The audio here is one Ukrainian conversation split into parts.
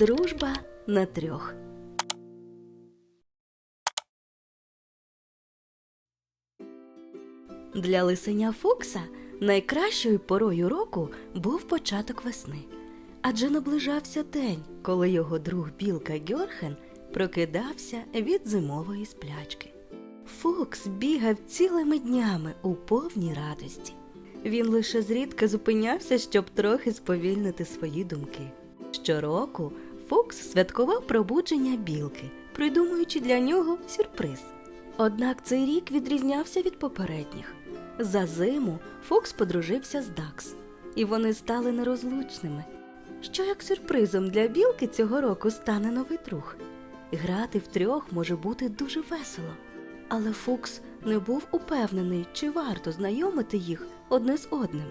Дружба на трьох. Для лисеня Фокса найкращою порою року був початок весни, адже наближався день, коли його друг білка Гьорхен прокидався від зимової сплячки. Фокс бігав цілими днями у повній радості. Він лише зрідка зупинявся, щоб трохи сповільнити свої думки. Щороку Фокс святкував пробудження білки, придумуючи для нього сюрприз. Однак цей рік відрізнявся від попередніх. За зиму Фокс подружився з Дакс, і вони стали нерозлучними. Що як сюрпризом для білки цього року стане новий друг? Грати втрьох може бути дуже весело. Але Фукс не був упевнений, чи варто знайомити їх одне з одним.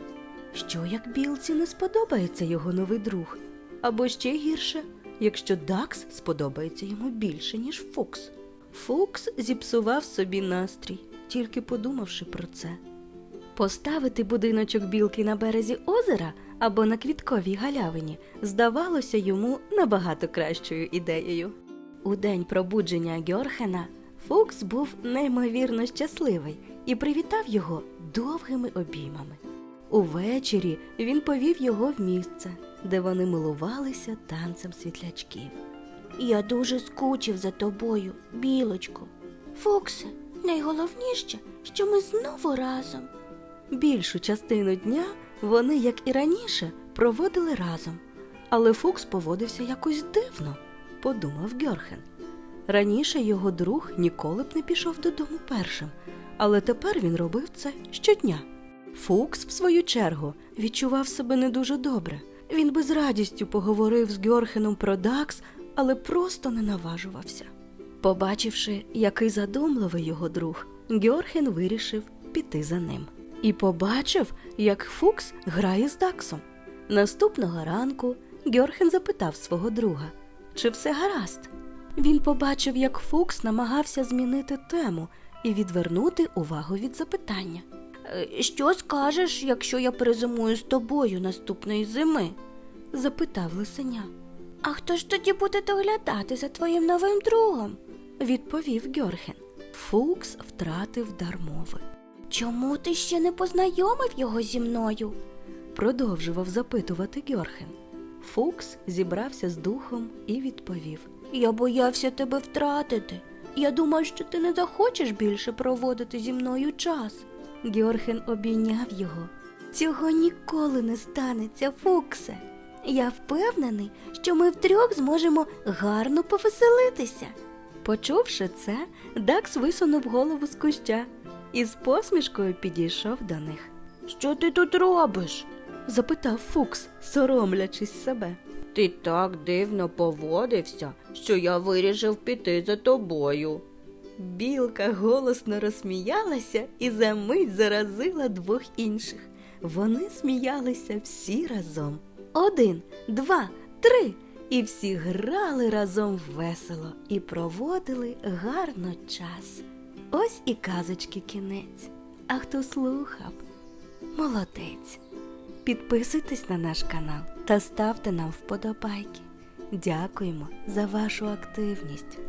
Що як білці не сподобається його новий друг? Або ще гірше, якщо Дакс сподобається йому більше, ніж Фукс. Фукс зіпсував собі настрій, тільки подумавши про це. Поставити будиночок білки на березі озера або на квітковій галявині здавалося йому набагато кращою ідеєю. У день пробудження Гьорхена Фукс був неймовірно щасливий і привітав його довгими обіймами. Увечері він повів його в місце, де вони милувалися танцем світлячків. Я дуже скучив за тобою, білочко. Фоксе, найголовніше, що ми знову разом. Більшу частину дня вони, як і раніше, проводили разом. Але Фукс поводився якось дивно, подумав Гьорхен. Раніше його друг ніколи б не пішов додому першим, але тепер він робив це щодня. Фукс, в свою чергу, відчував себе не дуже добре. Він би з радістю поговорив з Гьорхеном про Дакс, але просто не наважувався. Побачивши, який задумливий його друг, Гьорхен вирішив піти за ним. І побачив, як Фукс грає з Даксом. Наступного ранку Гьорхен запитав свого друга, чи все гаразд. Він побачив, як Фукс намагався змінити тему і відвернути увагу від запитання. Е, Що скажеш, якщо я перезимую з тобою наступної зими? Запитав лисеня. А хто ж тоді буде доглядати за твоїм новим другом? Відповів Гьорхен. Фукс втратив дар мови. Чому ти ще не познайомив його зі мною? Продовжував запитувати Гьорхен. Фукс зібрався з духом і відповів. Я боявся тебе втратити. Я думав, що ти не захочеш більше проводити зі мною час. Георген обійняв його. Цього ніколи не станеться, Фуксе. Я впевнений, що ми втрьох зможемо гарно повеселитися. Почувши це, Дакс висунув голову з куща і з посмішкою підійшов до них. Що ти тут робиш? Запитав Фукс, соромлячись себе. Ти так дивно поводився, що я вирішив піти за тобою. Білка голосно розсміялася і за мить заразила двох інших. Вони сміялися всі разом. Один, два, три. І всі грали разом весело і проводили гарно час. Ось і казочки кінець. А хто слухав? Молодець. Підписуйтесь на наш канал та ставте нам вподобайки. Дякуємо за вашу активність.